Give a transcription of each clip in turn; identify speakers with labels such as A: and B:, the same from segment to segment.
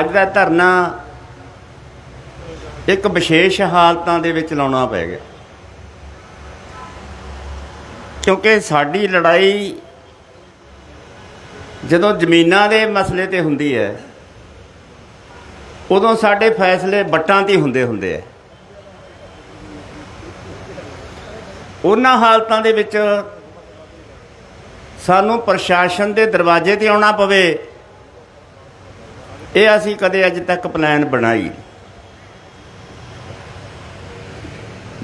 A: ਅੱਜ ਦਾ ਧਰਨਾ ਇੱਕ ਵਿਸ਼ੇਸ਼ ਹਾਲਤਾਂ ਦੇ ਵਿੱਚ ਲਾਉਣਾ ਪੈ ਗਿਆ। ਕਿਉਂਕਿ ਸਾਡੀ ਲੜਾਈ ਜਦੋਂ ਜ਼ਮੀਨਾਂ ਦੇ ਮਸਲੇ ਤੇ ਹੁੰਦੀ ਹੈ, ਉਦੋਂ ਸਾਡੇ ਫੈਸਲੇ ਵੱਟਾਂ ਤੇ ਹੁੰਦੇ ਹੁੰਦੇ ਆ। ਉਹਨਾਂ ਹਾਲਤਾਂ ਦੇ ਵਿੱਚ ਸਾਨੂੰ ਪ੍ਰਸ਼ਾਸਨ ਦੇ ਦਰਵਾਜ਼ੇ ਤੇ ਆਉਣਾ ਪਵੇ। ਇਹ ਅਸੀਂ ਕਦੇ ਅੱਜ ਤੱਕ ਪਲਾਨ ਬਣਾਈ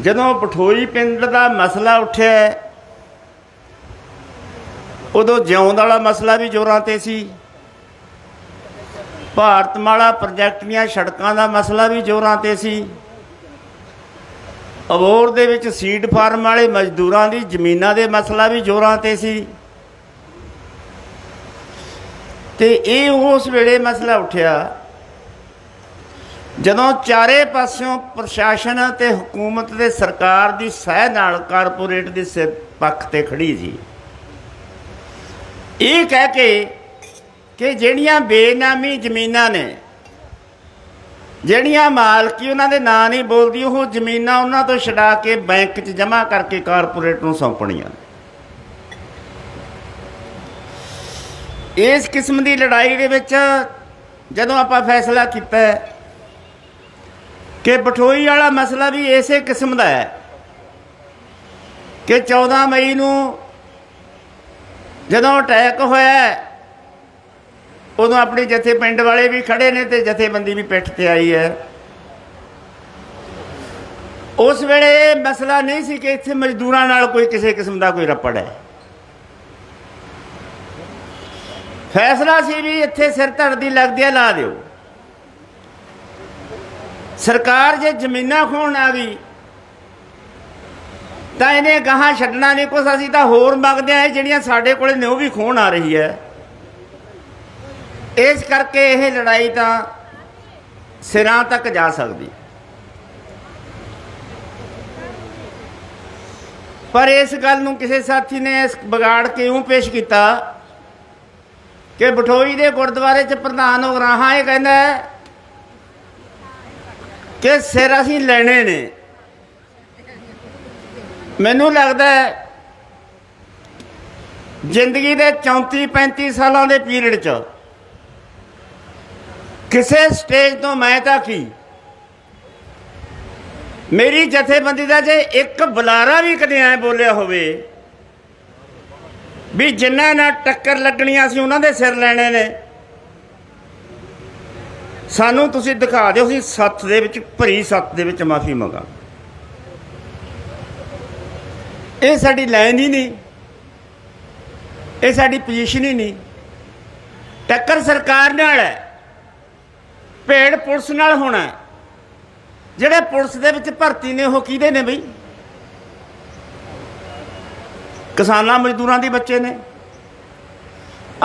A: ਜਦੋਂ ਪਠੋਈ ਪਿੰਡ ਦਾ ਮਸਲਾ ਉੱਠਿਆ ਉਦੋਂ ਜਿਉਂਦ ਵਾਲਾ ਮਸਲਾ ਵੀ ਜ਼ੋਰਾਂ ਤੇ ਸੀ। ਭਾਰਤਮਾਲਾ ਪ੍ਰੋਜੈਕਟ ਦੀਆਂ ਸੜਕਾਂ ਦਾ ਮਸਲਾ ਵੀ ਜ਼ੋਰਾਂ ਤੇ ਸੀ। ਅਬੋਰ ਦੇ ਵਿੱਚ ਸੀਡ ਫਾਰਮ ਵਾਲੇ ਮਜ਼ਦੂਰਾਂ ਦੀ ਜ਼ਮੀਨਾਂ ਦੇ ਮਸਲਾ ਵੀ ਜ਼ੋਰਾਂ ਤੇ ਸੀ। ਤੇ ਇਹ ਉਸ ਵੇਲੇ ਮਸਲਾ ਉੱਠਿਆ। ਜਦੋਂ ਚਾਰੇ ਪਾਸਿਓਂ ਪ੍ਰਸ਼ਾਸਨ ਤੇ ਹਕੂਮਤ ਦੇ ਸਰਕਾਰ ਦੀ ਸਹਿ ਨਾਲ ਕਾਰਪੋਰੇਟ ਦੇ ਸਿਰ ਪੱਖ ਤੇ ਖੜੀ ਸੀ। ਇਹ ਕਹਿ ਕੇ ਕਿ ਜਿਹੜੀਆਂ ਬੇਨਾਮੀ ਜ਼ਮੀਨਾਂ ਨੇ, ਜਿਹੜੀਆਂ ਮਾਲਕੀ ਉਹਨਾਂ ਦੇ ਨਾਂ ਨਹੀਂ ਬੋਲਦੀ, ਉਹ ਜ਼ਮੀਨਾਂ ਉਹਨਾਂ ਤੋਂ ਛਡਾ ਕੇ ਬੈਂਕ 'ਚ ਜਮ੍ਹਾਂ ਕਰਕੇ ਕਾਰਪੋਰੇਟ ਨੂੰ ਸੌਂਪਣੀਆਂ ਇਸ ਕਿਸਮ ਦੀ ਲੜਾਈ ਦੇ ਵਿੱਚ ਜਦੋਂ ਆਪਾਂ ਫੈਸਲਾ ਕੀਤਾ ਕਿ ਬਠੋਈ ਵਾਲਾ ਮਸਲਾ ਵੀ ਇਸੇ ਕਿਸਮ ਦਾ ਹੈ ਕਿ 14 ਮਈ ਨੂੰ ਜਦੋਂ ਅਟੈਕ ਹੋਇਆ ਉਦੋਂ ਆਪਣੇ ਜਥੇ ਪਿੰਡ ਵਾਲੇ ਵੀ ਖੜੇ ਨੇ ਤੇ ਜਥੇਬੰਦੀ ਵੀ ਪਿੱਠ ਤੇ ਆਈ ਹੈ। ਉਸ ਵੇਲੇ ਇਹ ਮਸਲਾ ਨਹੀਂ ਸੀ ਕਿ ਇੱਥੇ ਮਜ਼ਦੂਰਾਂ ਨਾਲ ਕੋਈ ਕਿਸੇ ਕਿਸਮ ਦਾ ਕੋਈ ਰੱਪੜ ਹੈ। ਫੈਸਲਾ ਸੀ ਵੀ ਇੱਥੇ ਸਿਰ ਧੜ ਦੀ ਲੱਗਦੀ ਆ, ਲਾ ਦਿਓ। ਸਰਕਾਰ ਜੇ ਜ਼ਮੀਨਾਂ ਖੋਣ ਆ ਗਈ, ਤਾਂ ਇਹਨੇ ਗਾਹਾਂ ਛੱਡਣਾ ਨਹੀਂ ਕੁਛ, ਅਸੀਂ ਤਾਂ ਹੋਰ ਮੰਗਦੇ ਆ ਜਿਹੜੀਆਂ ਸਾਡੇ ਕੋਲੇ ਨੇ, ਉਹ ਵੀ ਖੋਣ ਆ ਰਹੀ ਹੈ। ਇਸ ਕਰਕੇ ਇਹ ਲੜਾਈ ਤਾਂ ਸਿਰਾਂ ਤੱਕ ਜਾ ਸਕਦੀ। ਪਰ ਇਸ ਗੱਲ ਨੂੰ ਕਿਸੇ ਸਾਥੀ ਨੇ ਇਸ ਵਿਗਾੜ ਕੇ ਇਉਂ ਪੇਸ਼ ਕੀਤਾ ਕਿ ਬਠੋਈ ਦੇ ਗੁਰਦੁਆਰੇ 'ਚ ਪ੍ਰਧਾਨ ਉਗਰਾਹਾਂ ਇਹ ਕਹਿੰਦਾ ਕਿ ਸਿਰ ਅਸੀਂ ਲੈਣੇ ਨੇ। ਮੈਨੂੰ ਲੱਗਦਾ ਜ਼ਿੰਦਗੀ ਦੇ 34 35 ਸਾਲਾਂ ਦੇ ਪੀਰੀਅਡ 'ਚ ਕਿਸੇ ਸਟੇਜ ਤੋਂ ਮੈਂ ਤਾਂ ਕੀ? ਮੇਰੀ ਜਥੇਬੰਦੀ ਦਾ ਜੇ ਇੱਕ ਬੁਲਾਰਾ ਵੀ ਕਦੇ ਐ ਬੋਲਿਆ ਹੋਵੇ ਵੀ ਜਿਨ੍ਹਾਂ ਨਾਲ ਟੱਕਰ ਲੱਗਣੀਆਂ ਸੀ, ਉਹਨਾਂ ਦੇ ਸਿਰ ਲੈਣੇ ਨੇ। ਸਾਨੂੰ ਤੁਸੀਂ ਦਿਖਾ ਦਿਓ ਅਸੀਂ ਸੱਤ ਦੇ ਵਿੱਚ, ਭਰੀ ਸੱਤ ਦੇ ਵਿੱਚ ਮਾਫੀ ਮੰਗਾ ਇਹ ਸਾਡੀ ਲਾਈਨ ਹੀ ਨਹੀਂ। ਇਹ ਸਾਡੀ ਪੋਜੀਸ਼ਨ ਹੀ ਨਹੀਂ। ਟੱਕਰ ਸਰਕਾਰ ਨਾਲ ਹੈ। ਭੇੜ ਪੁਲਿਸ ਨਾਲ ਹੋਣਾ ਜਿਹੜੇ ਪੁਲਿਸ ਦੇ ਵਿੱਚ ਭਰਤੀ ਨੇ, ਉਹ ਕਿਹਦੇ ਨੇ ਬਈ? ਕਿਸਾਨਾਂ ਮਜ਼ਦੂਰਾਂ ਦੇ ਬੱਚੇ ਨੇ।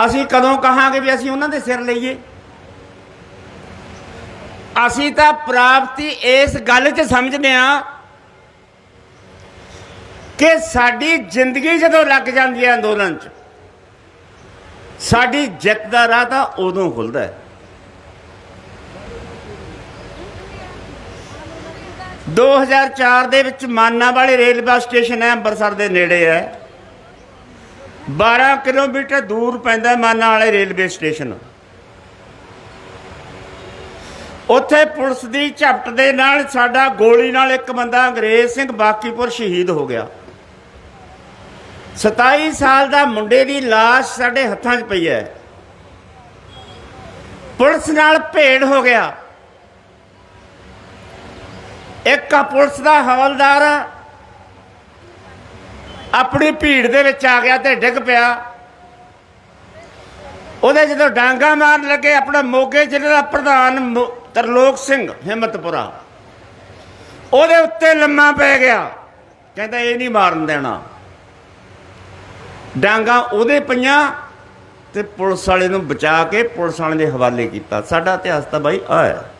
A: ਅਸੀਂ ਕਦੋਂ ਕਹਾਂਗੇ ਵੀ ਅਸੀਂ ਉਹਨਾਂ ਦੇ ਸਿਰ ਲਈਏ? ਅਸੀਂ ਤਾਂ ਪ੍ਰਾਪਤੀ ਇਸ ਗੱਲ 'ਚ ਸਮਝਦੇ ਆ ਕਿ ਸਾਡੀ ਜ਼ਿੰਦਗੀ ਜਦੋਂ ਲੱਗ ਜਾਂਦੀ ਹੈ ਅੰਦੋਲਨ 'ਚ, ਸਾਡੀ ਜਿੱਤ ਦਾ ਰਾਹ ਤਾਂ ਉਦੋਂ ਖੁੱਲਦਾ ਹੈ। 2004 ਦੇ ਵਿੱਚ ਮਾਨਾ ਵਾਲੇ ਰੇਲਵੇ ਸਟੇਸ਼ਨ ਹੈ, ਅੰਮ੍ਰਿਤਸਰ ਦੇ ਨੇੜੇ ਹੈ। 12 ਕਿਲੋਮੀਟਰ ਦੂਰ ਪੈਂਦਾ ਮਾਨਾ ਵਾਲੇ ਰੇਲਵੇ ਸਟੇਸ਼ਨ। ਉੱਥੇ ਪੁਲਿਸ ਦੀ ਝਪਟ ਦੇ ਨਾਲ ਸਾਡਾ ਗੋਲੀ ਨਾਲ ਇੱਕ ਬੰਦਾ ਅੰਗਰੇਜ਼ ਸਿੰਘ ਬਾਕੀਪੁਰ ਸ਼ਹੀਦ ਹੋ ਗਿਆ। 27 ਸਾਲ ਦਾ ਮੁੰਡੇ ਦੀ লাশ ਸਾਡੇ ਹੱਥਾਂ 'ਚ ਪਈ ਹੈ। ਪੁਲਿਸ ਨਾਲ ਭੇੜ ਹੋ ਗਿਆ। ਇੱਕ ਪੁਲਿਸ ਦਾ ਹਵਲਦਾਰ ਆਪਣੀ ਭੀੜ ਦੇ ਵਿੱਚ ਆ ਗਿਆ ਤੇ ਡਿੱਗ ਪਿਆ। ਉਹਦੇ ਜਦੋਂ ਡਾਂਗਾ ਮਾਰਨ ਲੱਗੇ, ਆਪਣਾ ਮੋਗੇ ਜ਼ਿਲ੍ਹੇ ਦਾ ਪ੍ਰਧਾਨ ਮੋ- ਤਰਲੋਕ ਸਿੰਘ ਹਿੰਮਤਪੁਰਾ। ਉਹਦੇ ਉੱਤੇ ਲੰਮਾ ਪੈ ਗਿਆ। ਕਹਿੰਦਾ, ਇਹ ਨਹੀਂ ਮਾਰਨ ਦੇਣਾ। ਡਾਂਗਾ ਉਹਦੇ ਪਈਆਂ ਤੇ ਪੁਲਿਸ ਵਾਲੇ ਨੂੰ ਬਚਾ ਕੇ ਪੁਲਿਸ ਵਾਲੇ ਦੇ ਹਵਾਲੇ ਕੀਤਾ। ਸਾਡਾ ਇਤਿਹਾਸ ਤਾਂ ਬਾਈ ਆ। ਹੈ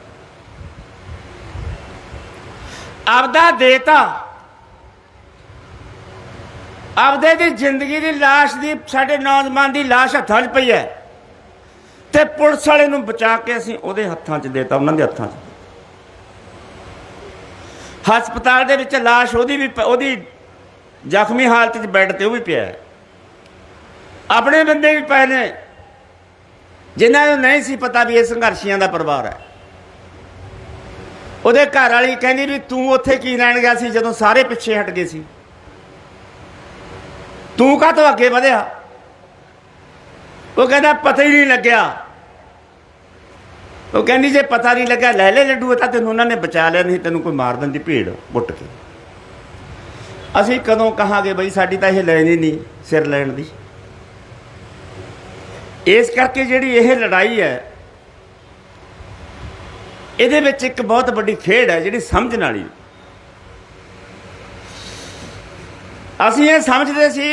A: ਆਪਦਾ ਦੇਤਾ ਆਪਦੇ ਦੀ ਜ਼ਿੰਦਗੀ ਦੀ লাশ ਦੀ ਸਾਡੇ ਨੌਜਵਾਨ ਦੀ লাশ ਹੱਥਾਂ 'ਚ ਪਈ ਹੈ ਤੇ ਪੁਲਿਸ ਵਾਲੇ ਨੂੰ ਬਚਾ ਕੇ ਅਸੀਂ ਉਹਦੇ ਹੱਥਾਂ 'ਚ ਦੇਤਾ ਉਹਨਾਂ ਦੇ ਹੱਥਾਂ 'ਚ ਹਸਪਤਾਲ ਦੇ ਵਿੱਚ ਲਾਸ਼ ਉਹਦੀ ਵੀ ਪ- ਉਹਦੀ ਜ਼ਖਮੀ ਹਾਲਤ 'ਚ ਬੈੱਡ ਤੇ ਉਹ ਵੀ ਪਿਆ ਹੈ ਆਪਣੇ ਬੰਦੇ ਵੀ ਪਏ ਨੇ ਜਿਨ੍ਹਾਂ ਨੂੰ ਨਹੀਂ ਸੀ ਪਤਾ ਵੀ ਇਹ ਸੰਘਰਸ਼ੀਆਂ ਦਾ ਪਰਿਵਾਰ ਹੈ ਉਹਦੇ ਘਰ ਵਾਲੀ ਕਹਿੰਦੀ ਵੀ ਤੂੰ ਉੱਥੇ ਕੀ ਲੈਣ ਗਿਆ ਸੀ ਜਦੋਂ ਸਾਰੇ ਪਿੱਛੇ ਹਟ ਗਏ ਸੀ ਤੂੰ ਕਾਹਤੋਂ ਅੱਗੇ ਵਧਿਆ? ਉਹ ਕਹਿੰਦਾ, ਪਤਾ ਹੀ ਨਹੀਂ ਲੱਗਿਆ। ਉਹ ਕਹਿੰਦੀ, ਜੇ ਪਤਾ ਨਹੀਂ ਲੱਗਾ ਲੈ ਲੈ ਲੱਡੂ ਤਾਂ ਤੈਨੂੰ ਉਹਨਾਂ ਨੇ ਬਚਾ ਲਿਆ, ਨਹੀਂ ਤੈਨੂੰ ਕੋਈ ਮਾਰ ਦਿੰਦੀ ਭੀੜ ਪੁੱਟ ਕੇ। ਅਸੀਂ ਕਦੋਂ ਕਹਾਂਗੇ ਬਈ, ਸਾਡੀ ਤਾਂ ਇਹ ਲੈਣੀ ਨਹੀਂ, ਸਿਰ ਲੈਣ ਦੀ। ਇਸ ਕਰਕੇ ਜਿਹੜੀ ਇਹ ਲੜਾਈ ਹੈ, ਇਹਦੇ ਵਿੱਚ ਇੱਕ ਬਹੁਤ ਵੱਡੀ ਖੇਡ ਹੈ, ਜਿਹੜੀ ਸਮਝਣ ਵਾਲੀ। ਅਸੀਂ ਇਹ ਸਮਝਦੇ ਸੀ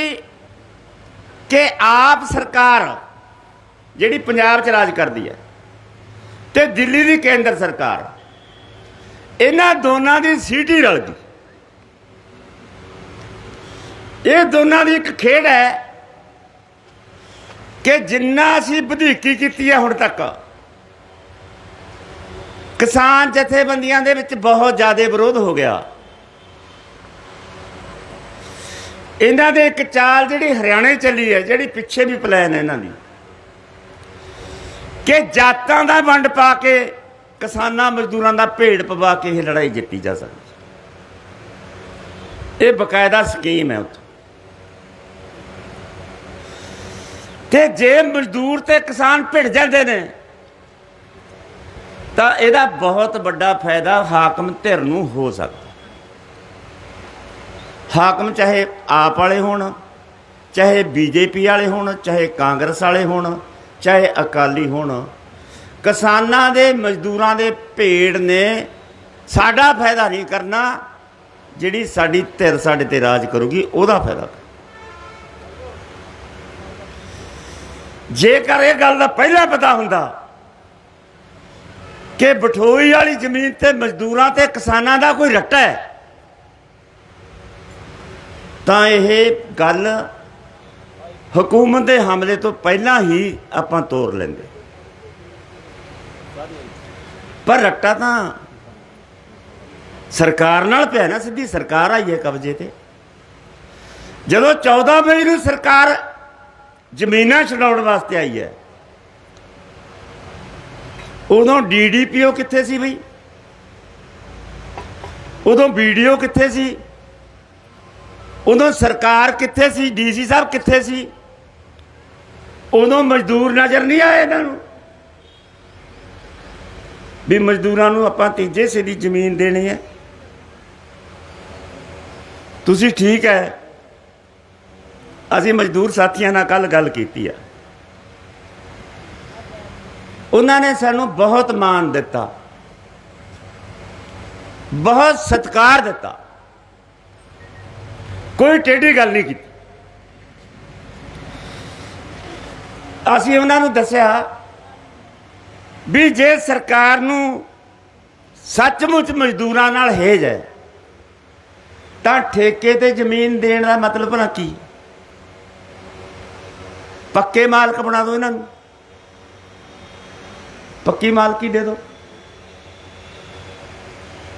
A: ਕਿ ਆਪ ਸਰਕਾਰ ਜਿਹੜੀ ਪੰਜਾਬ 'ਚ ਰਾਜ ਕਰਦੀ ਹੈ ਤੇ ਦਿੱਲੀ ਦੀ ਕੇਂਦਰ ਸਰਕਾਰ, ਇਹਨਾਂ ਦੋਨਾਂ ਦੀ ਸੀਟੀ ਰਲ ਗਈ। ਇਹ ਦੋਨਾਂ ਦੀ ਇੱਕ ਖੇਡ ਹੈ ਕਿ ਜਿੰਨਾ ਅਸੀਂ ਵਧੀਕੀ ਕੀਤੀ ਹੈ ਹੁਣ ਤੱਕ, ਕਿਸਾਨ ਜਥੇਬੰਦੀਆਂ ਦੇ ਵਿੱਚ ਬਹੁਤ ਜ਼ਿਆਦਾ ਵਿਰੋਧ ਹੋ ਗਿਆ। ਇਹਨਾਂ ਦੇ ਇੱਕ ਚਾਲ ਜਿਹੜੀ ਹਰਿਆਣੇ ਚੱਲੀ ਹੈ, ਜਿਹੜੀ ਪਿੱਛੇ ਵੀ ਪਲਾਨ ਹੈ ਇਹਨਾਂ ਦੀ। ਕਿ ਜਾਤਾਂ ਦਾ ਵੰਡ ਪਾ ਕੇ ਕਿਸਾਨਾਂ ਮਜ਼ਦੂਰਾਂ ਦਾ ਭੇੜ ਪਵਾ ਕੇ ਇਹ ਲੜਾਈ ਜਿੱਤੀ ਜਾ ਸਕਦੀ ਇਹ ਬਕਾਇਦਾ ਸਕੀਮ ਹੈ ਉੱਥੇ। ਤੇ ਜੇ ਮਜ਼ਦੂਰ ਤੇ ਕਿਸਾਨ ਭਿੜ ਜਾਂਦੇ ਨੇ, ਤਾਂ ਇਹਦਾ ਬਹੁਤ ਵੱਡਾ ਫਾਇਦਾ ਹਾਕਮ ਧਿਰ ਨੂੰ ਹੋ ਸਕਦਾ। ਹਾਕਮ ਚਾਹੇ ਆਪ ਵਾਲੇ ਹੋਣ, ਚਾਹੇ ਬੀਜੇਪੀ ਵਾਲੇ ਹੋਣ, ਚਾਹੇ ਕਾਂਗਰਸ ਵਾਲੇ ਹੋਣ, ਚਾਹੇ ਅਕਾਲੀ ਹੋਣ, ਕਿਸਾਨਾਂ ਦੇ, ਮਜ਼ਦੂਰਾਂ ਦੇ ਭੇੜ ਨੇ ਸਾਡਾ ਫਾਇਦਾ ਨਹੀਂ ਕਰਨਾ, ਜਿਹੜੀ ਸਾਡੀ ਧਿਰ ਸਾਡੇ ਤੇ ਰਾਜ ਕਰੂਗੀ, ਉਹਦਾ ਫਾਇਦਾ ਜੇਕਰ ਇਹ ਗੱਲ ਦਾ ਪਹਿਲਾਂ ਪਤਾ ਹੁੰਦਾ ਕਿ ਬਠੋਈ ਵਾਲੀ ਜ਼ਮੀਨ ਤੇ ਮਜ਼ਦੂਰਾਂ ਤੇ ਕਿਸਾਨਾਂ ਦਾ ਕੋਈ ਰੱਟਾ ਹੈ ਤਾਂ ਇਹ ਗੱਲ ਹਕੂਮਤ ਦੇ ਹਮਲੇ ਤੋਂ ਪਹਿਲਾਂ ਹੀ ਆਪਾਂ ਤੋੜ ਲੈਂਦੇ। ਪਰ ਰੱਟਾ ਤਾਂ ਸਰਕਾਰ ਨਾਲ ਪਿਆ ਨਾ, ਸਿੱਧੀ ਸਰਕਾਰ ਆਈ ਹੈ ਕਬਜ਼ੇ ਤੇ। ਜਦੋਂ 14 ਮਈ ਨੂੰ ਸਰਕਾਰ ਜ਼ਮੀਨਾਂ ਛਡਾਉਣ ਵਾਸਤੇ ਆਈ ਹੈ, ਉਦੋਂ ਡੀਡੀਪੀਓ ਕਿੱਥੇ ਸੀ ਬਈ? ਉਦੋਂ ਵੀਡੀਓ ਕਿੱਥੇ ਸੀ? ਉਦੋਂ ਸਰਕਾਰ ਕਿੱਥੇ ਸੀ? ਡੀਸੀ ਸਾਹਿਬ ਕਿੱਥੇ ਸੀ? ਉਦੋਂ ਮਜ਼ਦੂਰ ਨਜ਼ਰ ਨਹੀਂ ਆਏ ਇਹਨਾਂ ਨੂੰ। ਵੀ ਮਜ਼ਦੂਰਾਂ ਨੂੰ ਆਪਾਂ ਤੀਜੇ ਸੇ ਦੀ ਜ਼ਮੀਨ ਦੇਣੀ ਹੈ। ਤੁਸੀਂ ਠੀਕ ਹੈ। ਅਸੀਂ ਮਜ਼ਦੂਰ ਸਾਥੀਆਂ ਨਾਲ ਕੱਲ ਗੱਲ ਕੀਤੀ ਆ। ਉਹਨਾਂ ਨੇ ਸਾਨੂੰ ਬਹੁਤ ਮਾਣ ਦਿੱਤਾ। ਬਹੁਤ ਸਤਿਕਾਰ ਦਿੱਤਾ। ਕੋਈ ਟੇਢੀ ਗੱਲ ਨਹੀਂ ਕੀਤੀ। ਅਸੀਂ ਉਹਨਾਂ ਨੂੰ ਦੱਸਿਆ ਵੀ ਜੇ ਸਰਕਾਰ ਨੂੰ ਸੱਚਮੁੱਚ ਮਜ਼ਦੂਰਾਂ ਨਾਲ ਹੇਜ ਹੈ, ਤਾਂ ਠੇਕੇ ਤੇ ਜ਼ਮੀਨ ਦੇਣ ਦਾ ਮਤਲਬ ਭਲਾ ਕੀ? ਪੱਕੇ ਮਾਲਕ ਬਣਾ ਦਿਓ ਇਹਨਾਂ ਨੂੰ। ਪੱਕੀ ਮਾਲਕੀ ਦੇ ਦਿਓ।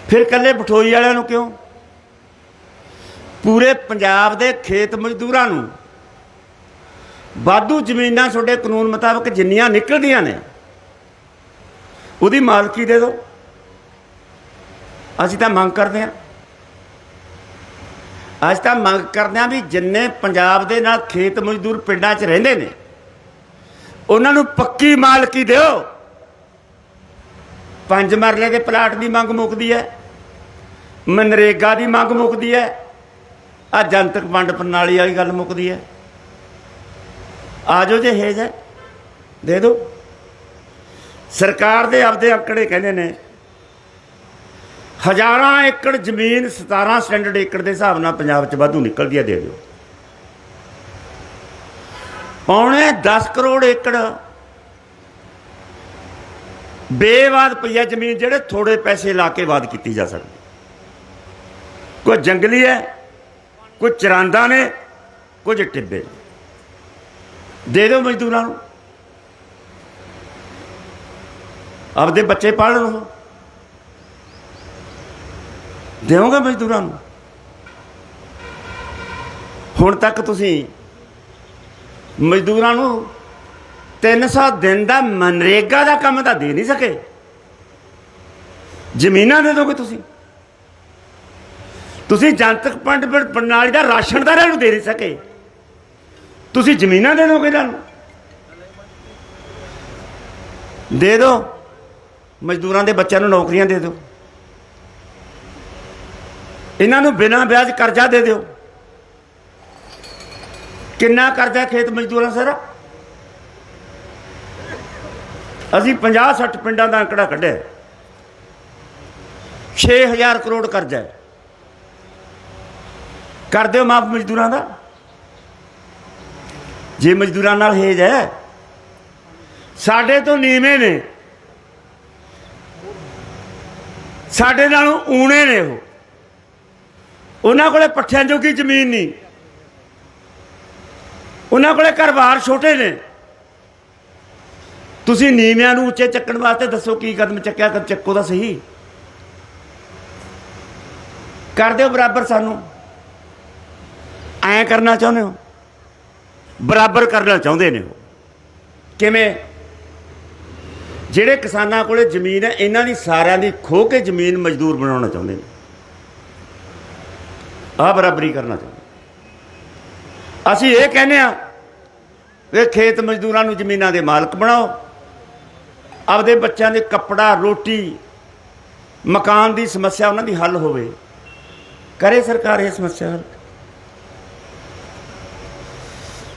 A: ਫਿਰ ਕੱਲੇ ਬਠੋਈ ਵਾਲਿਆਂ ਨੂੰ ਕਿਉਂ? ਪੂਰੇ ਪੰਜਾਬ ਦੇ ਖੇਤ ਮਜ਼ਦੂਰਾਂ ਨੂੰ। ਵਾਧੂ ਜ਼ਮੀਨਾਂ ਤੁਹਾਡੇ ਕਾਨੂੰਨ ਮੁਤਾਬਕ ਜਿੰਨੀਆਂ ਨਿਕਲਦੀਆਂ ਨੇ, ਉਹਦੀ ਮਾਲਕੀ ਦੇ ਦਿਓ। ਅਸੀਂ ਤਾਂ ਮੰਗ ਕਰਦੇ ਹਾਂ। ਅੱਜ ਤਾਂ ਮੰਗ ਕਰਦੇ ਹਾਂ ਵੀ ਜਿੰਨੇ ਪੰਜਾਬ ਦੇ ਨਾਲ ਖੇਤ ਮਜ਼ਦੂਰ ਪਿੰਡਾਂ 'ਚ ਰਹਿੰਦੇ ਨੇ, ਉਹਨਾਂ ਨੂੰ ਪੱਕੀ ਮਾਲਕੀ ਦਿਓ। ਪੰਜ ਮਰਲੇ ਦੇ ਪਲਾਟ ਦੀ ਮੰਗ ਮੁੱਕਦੀ ਹੈ, ਮਨਰੇਗਾ ਦੀ ਮੰਗ ਮੁੱਕਦੀ ਹੈ ਆ ਜਨਤਕ ਵੰਡ ਪ੍ਰਣਾਲੀ ਵਾਲੀ ਗੱਲ ਮੁੱਕਦੀ ਹੈ। ਆਜੋ ਜੇ ਹੇਜ ਹੈ ਦੇ ਦਿਓ ਸਰਕਾਰ ਦੇ ਆਪਦੇ ਅੰਕੜੇ ਕਹਿੰਦੇ ਨੇ, ਹਜ਼ਾਰਾਂ ਏਕੜ ਜ਼ਮੀਨ 17 ਸਟੈਂਡਰਡ ਏਕੜ ਦੇ ਹਿਸਾਬ ਨਾਲ ਪੰਜਾਬ 'ਚ ਵਾਧੂ ਨਿਕਲਦੀ ਹੈ, ਦੇ ਦਿਓ। ਪੌਣੇ 10 ਕਰੋੜ ਏਕੜ ਬੇਵਾਦ ਪਈਆ ਜ਼ਮੀਨ, ਜਿਹੜੇ ਥੋੜੇ ਪੈਸੇ ਲਾ ਕੇ ਵਾਦ ਕੀਤੀ ਜਾ ਸਕਦੀ। ਕੋਈ ਜੰਗਲੀ ਹੈ? ਕੁਝ ਚਰਾਂਦਾ ਨੇ, ਕੁਝ ਟਿੱਬੇ ਦੇ ਦਿਓ ਮਜ਼ਦੂਰਾਂ ਨੂੰ। ਆਪਦੇ ਬੱਚੇ ਪਾਲਣ ਉਹ ਦਿਓਗੇ ਮਜ਼ਦੂਰਾਂ ਨੂੰ। ਹੁਣ ਤੱਕ ਤੁਸੀਂ ਮਜ਼ਦੂਰਾਂ ਨੂੰ 300 ਦਿਨ ਦਾ ਮਨਰੇਗਾ ਦਾ ਕੰਮ ਤਾਂ ਦੇ ਨਹੀਂ ਸਕੇ। ਜ਼ਮੀਨਾਂ ਦੇ ਦੋਗੇ ਤੁਸੀਂ। ਤੁਸੀਂ ਜਨਤਕ ਪੰਡ ਪ੍ਰਣਾਲੀ ਦਾ ਰਾਸ਼ਨ ਦਾ ਨੂੰ ਦੇ ਨਹੀਂ ਸਕੇ। ਤੁਸੀਂ ਜ਼ਮੀਨਾਂ ਦੇ ਦੋਗੇ ਇਹਨਾਂ ਨੂੰ ਦੇ ਦਿਓ। ਮਜ਼ਦੂਰਾਂ ਦੇ ਬੱਚਿਆਂ ਨੂੰ ਨੌਕਰੀਆਂ ਦੇ ਦਿਓ। ਇਹਨਾਂ ਨੂੰ ਬਿਨਾਂ ਵਿਆਜ ਕਰਜ਼ਾ ਦੇ ਦਿਓ। ਕਿੰਨਾ ਕਰਜ਼ਾ ਖੇਤ ਮਜ਼ਦੂਰਾਂ ਸਾਰਾ? ਅਸੀਂ 50 60 ਪਿੰਡਾਂ ਦਾ ਅੰਕੜਾ ਕੱਢਿਆ। 6000 ਕਰੋੜ ਕਰਜ਼ਾ ਹੈ। ਕਰ ਦਿਓ ਮਾਫ ਮਜ਼ਦੂਰਾਂ ਦਾ। ਜੇ ਮਜ਼ਦੂਰਾਂ ਨਾਲ ਹੇਜ ਹੈ, ਸਾਡੇ ਤੋਂ ਨੀਵੇਂ ਨੇ। ਸਾਡੇ ਨਾਲੋਂ ਊਣੇ ਨੇ ਉਹ। ਉਹਨਾਂ ਕੋਲੇ ਪੱਠਿਆਂ ਜੋਗੀ ਜ਼ਮੀਨ ਨਹੀਂ। ਉਹਨਾਂ ਕੋਲੇ ਘਰ-ਬਾਰ ਛੋਟੇ ਨੇ। ਤੁਸੀਂ ਨੀਵਿਆਂ ਨੂੰ ਉੱਚੇ ਚੱਕਣ ਵਾਸਤੇ ਦੱਸੋ ਕੀ ਕਦਮ ਚੱਕਿਆ, ਕਦ ਚੱਕੋ ਤਾਂ ਸਹੀ। ਕਰ ਦਿਓ ਬਰਾਬਰ ਸਾਨੂੰ। ਐਂ ਕਰਨਾ ਚਾਹੁੰਦੇ ਹੋ? ਬਰਾਬਰ ਕਰਨਾ ਚਾਹੁੰਦੇ ਨੇ ਉਹ। ਕਿਵੇਂ? ਜਿਹੜੇ ਕਿਸਾਨਾਂ ਕੋਲੇ ਜ਼ਮੀਨ ਹੈ, ਇਹਨਾਂ ਦੀ ਸਾਰਿਆਂ ਦੀ ਖੋ ਕੇ ਜ਼ਮੀਨ ਮਜ਼ਦੂਰ ਬਣਾਉਣਾ ਚਾਹੁੰਦੇ ਨੇ। ਆ ਬਰਾਬਰੀ ਕਰਨਾ ਚਾਹੁੰਦੇ ਅਸੀਂ ਇਹ ਕਹਿੰਦੇ ਆ ਵੀ ਖੇਤ ਮਜ਼ਦੂਰਾਂ ਨੂੰ ਜ਼ਮੀਨਾਂ ਦੇ ਮਾਲਕ ਬਣਾਓ। ਆਪਦੇ ਬੱਚਿਆਂ ਦੇ ਕੱਪੜਾ, ਰੋਟੀ, ਮਕਾਨ ਦੀ ਸਮੱਸਿਆ ਉਹਨਾਂ ਦੀ ਹੱਲ ਹੋਵੇ। ਕਰੇ ਸਰਕਾਰ ਇਹ ਸਮੱਸਿਆ ਹੱਲ?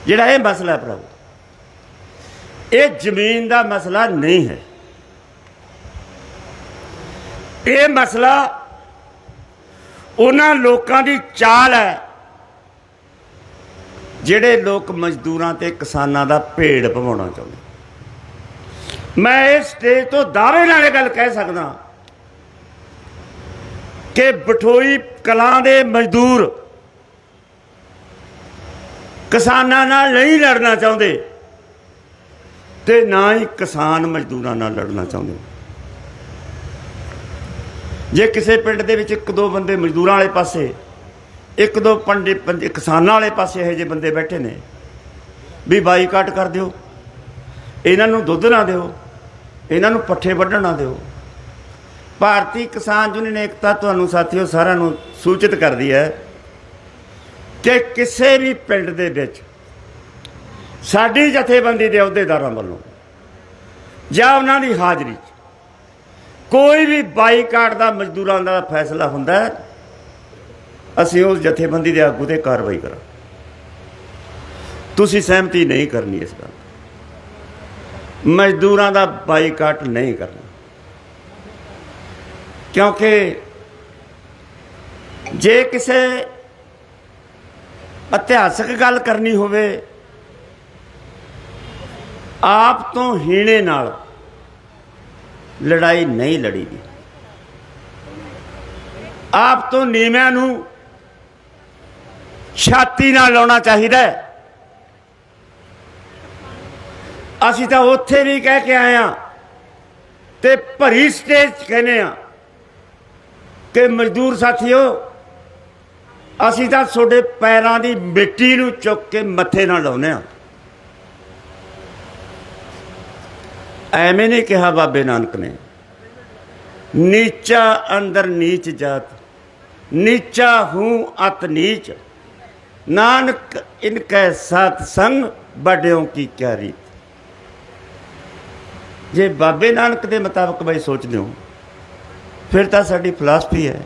A: ਜਿਹੜਾ ਇਹ ਮਸਲਾ ਪ੍ਰਭੂ, ਇਹ ਜ਼ਮੀਨ ਦਾ ਮਸਲਾ ਨਹੀਂ ਹੈ। ਇਹ ਮਸਲਾ ਉਹਨਾਂ ਲੋਕਾਂ ਦੀ ਚਾਲ ਹੈ, ਜਿਹੜੇ ਲੋਕ ਮਜ਼ਦੂਰਾਂ ਤੇ ਕਿਸਾਨਾਂ ਦਾ ਭੇੜ ਭਵਾਉਣਾ ਚਾਹੁੰਦੇ। ਮੈਂ ਇਸ ਸਟੇਜ ਤੋਂ ਦਾਅਵੇ ਨਾਲ ਇਹ ਗੱਲ ਕਹਿ ਸਕਦਾ ਕਿ ਬਠੋਈ ਕਲਾਂ ਦੇ ਮਜ਼ਦੂਰ ਕਿਸਾਨਾਂ ਨਾਲ ਨਹੀਂ ਲੜਨਾ ਚਾਹੁੰਦੇ ਤੇ ਨਾ ਹੀ ਕਿਸਾਨ ਮਜ਼ਦੂਰਾਂ ਨਾਲ ਲੜਨਾ ਚਾਹੁੰਦੇ। ਜੇ ਕਿਸੇ ਪਿੰਡ ਦੇ ਵਿੱਚ ਇੱਕ ਦੋ ਬੰਦੇ ਮਜ਼ਦੂਰਾਂ ਵਾਲੇ ਪਾਸੇ, ਇੱਕ ਦੋ ਪੰਡੇ ਪੰਜ- ਕਿਸਾਨਾਂ ਵਾਲੇ ਪਾਸੇ ਇਹੋ ਜਿਹੇ ਬੰਦੇ ਬੈਠੇ ਨੇ, ਵੀ ਬਾਈਕਾਟ ਕਰ ਦਿਓ, ਇਹਨਾਂ ਨੂੰ ਦੁੱਧ ਨਾ ਦਿਓ, ਇਹਨਾਂ ਨੂੰ ਪੱਠੇ ਵੱਢਣ ਨਾ ਦਿਓ। ਭਾਰਤੀ ਕਿਸਾਨ ਯੂਨੀਅਨ ਏਕਤਾ ਤੁਹਾਨੂੰ ਸਾਥੀਓ ਸਾਰਿਆਂ ਨੂੰ ਸੂਚਿਤ ਕਰਦੀ ਹੈ ਕਿ ਕਿਸੇ ਵੀ ਪਿੰਡ ਦੇ ਵਿੱਚ ਸਾਡੀ ਜਥੇਬੰਦੀ ਦੇ ਅਹੁਦੇਦਾਰਾਂ ਵੱਲੋਂ ਜਾਂ ਉਹਨਾਂ ਦੀ ਹਾਜ਼ਰੀ 'ਚ ਕੋਈ ਵੀ ਬਾਈਕਾਟ ਦਾ ਮਜ਼ਦੂਰਾਂ ਦਾ ਫੈਸਲਾ ਹੁੰਦਾ ਹੈ, ਅਸੀਂ ਉਸ ਜਥੇਬੰਦੀ ਦੇ ਆਗੂ ਤੇ ਕਾਰਵਾਈ ਕਰਾਂ ਤੁਸੀਂ ਸਹਿਮਤੀ ਨਹੀਂ ਕਰਨੀ ਇਸ ਗੱਲ ਮਜ਼ਦੂਰਾਂ ਦਾ ਬਾਈਕਾਟ ਨਹੀਂ ਕਰਨਾ। ਕਿਉਂਕਿ ਜੇ ਕਿਸੇ ਇਤਿਹਾਸਕ ਗੱਲ ਕਰਨੀ ਹੋਵੇ, ਆਪ ਤੋਂ ਹੀਣੇ ਨਾਲ ਲੜਾਈ ਨਹੀਂ ਲੜੀ ਦੀ ਆਪ ਤੋਂ ਨੀਵਿਆਂ ਨੂੰ ਛਾਤੀ ਨਾਲ ਲਾਉਣਾ ਚਾਹੀਦਾ ਅਸੀਂ ਤਾਂ ਉੱਥੇ ਵੀ ਕਹਿ ਕੇ ਆਏ ਆ ਤੇ ਭਰੀ ਸਟੇਜ 'ਚ ਕਹਿੰਦੇ ਆ ਕਿ ਮਜ਼ਦੂਰ ਸਾਥੀਓ ਅਸੀਂ ਤਾਂ ਤੁਹਾਡੇ ਪੈਰਾਂ ਦੀ ਮਿੱਟੀ ਨੂੰ ਚੁੱਕ ਕੇ ਮੱਥੇ ਨਾਲ ਲਾਉਨੇ ਆ ਐਵੇਂ ਨਹੀਂ ਕਿਹਾ ਬਾਬੇ ਨਾਨਕ ਨੇ। ਨੀਚਾ ਅੰਦਰ ਨੀਚ ਜਾਤ, ਨੀਚਾ ਹੂੰ ਅਤ ਨੀਚ। ਨਾਨਕ ਇਨਕੈ ਸਾਥ ਸੰਗ ਬੜਿਓ ਕੀ ਕਿਆ ਰੀਤ। ਜੇ ਬਾਬੇ ਨਾਨਕ ਦੇ ਮੁਤਾਬਕ ਬਈ ਸੋਚਦੇ ਹੋ, ਫਿਰ ਤਾਂ ਸਾਡੀ ਫਿਲਾਸਫੀ ਹੈ।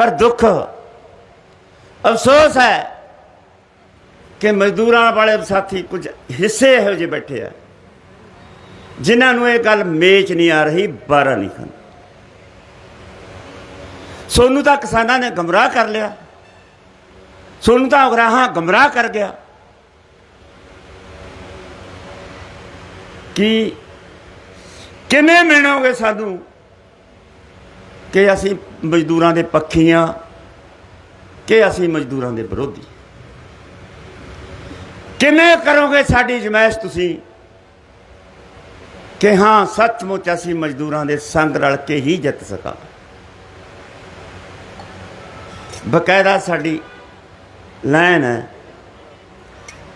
A: ਪਰ ਦੁੱਖ ਅਫਸੋਸ ਹੈ ਕਿ ਮਜ਼ਦੂਰਾਂ ਵਾਲੇ ਸਾਥੀ ਕੁਝ ਹਿੱਸੇ ਇਹੋ ਜਿਹੇ ਬੈਠੇ ਆ, ਜਿਨ੍ਹਾਂ ਨੂੰ ਇਹ ਗੱਲ ਮੇਚ ਨਹੀਂ ਆ ਰਹੀ ਬਾਰਾ ਨਹੀਂ ਖਾਂਦੇ। ਸੋਨੂੰ ਤਾਂ ਕਿਸਾਨਾਂ ਨੇ ਗਮਰਾਹ ਕਰ ਲਿਆ। ਸੋਨੂੰ ਤਾਂ ਉਗਰਾਹਾਂ ਗਮਰਾਹ ਕਰ ਗਿਆ। ਕਿ ਕਿਵੇਂ ਮਿਲੋਗੇ ਸਾਨੂੰ? ਕਿ ਅਸੀਂ ਮਜ਼ਦੂਰਾਂ ਦੇ ਪੱਖੀ ਹਾਂ ਕਿ ਅਸੀਂ ਮਜ਼ਦੂਰਾਂ ਦੇ ਵਿਰੋਧੀ। ਕਿਵੇਂ ਕਰੋਗੇ ਸਾਡੀ ਜ਼ਮਾਇਸ਼ ਤੁਸੀਂ? ਕਿ ਹਾਂ, ਸੱਚਮੁੱਚ ਅਸੀਂ ਮਜ਼ਦੂਰਾਂ ਦੇ ਸੰਗ ਰਲ ਕੇ ਹੀ ਜਿੱਤ ਸਕਾਂ ਬਕਾਇਦਾ ਸਾਡੀ ਲਾਈਨ ਹੈ।